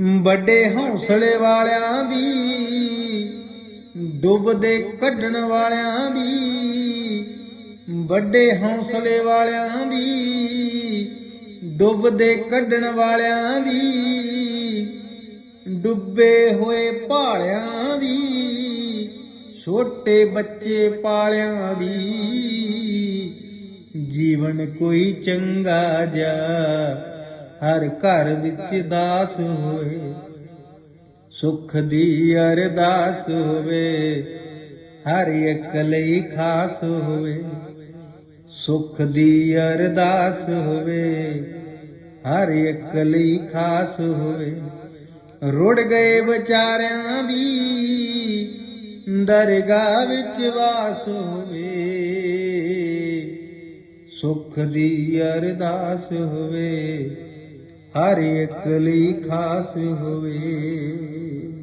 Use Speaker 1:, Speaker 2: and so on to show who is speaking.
Speaker 1: ਵੱਡੇ ਹੌਸਲੇ ਵਾਲਿਆਂ ਦੀ, ਡੁੱਬਦੇ ਕੱਢਣ ਵਾਲਿਆਂ ਦੀ, ਵੱਡੇ ਹੌਸਲੇ ਵਾਲਿਆਂ ਦੀ, ਡੁੱਬਦੇ ਕੱਢਣ ਵਾਲਿਆਂ ਦੀ, ਡੁੱਬੇ ਹੋਏ ਭਾਲਿਆਂ ਦੀ, ਛੋਟੇ ਬੱਚੇ ਪਾਲਿਆਂ ਦੀ। ਜੀਵਨ ਕੋਈ ਚੰਗਾ ਜਾ ਹਰ ਘਰ ਵਿੱਚ ਦਾਸ ਹੋਏ ਸੁਖ ਦੀ ਅਰਦਾਸ ਹੋਵੇ, ਹਰ ਇੱਕ ਲਈ ਖਾਸ ਹੋਵੇ, ਸੁਖ ਦੀ ਅਰਦਾਸ ਹੋਵੇ, ਹਰ ਇੱਕ ਲਈ ਖਾਸ ਹੋਵੇ। ਰੁੜ ਗਏ ਵਿਚਾਰਿਆਂ ਦੀ, ਦਰਗਾਹ ਵਿੱਚ ਵਾਸ ਹੋਵੇ, ਸੁਖ ਦੀ ਅਰਦਾਸ ਹੋਵੇ ਹਰ ਇੱਕ ਲਈ ਖਾਸ ਹੋਵੇ।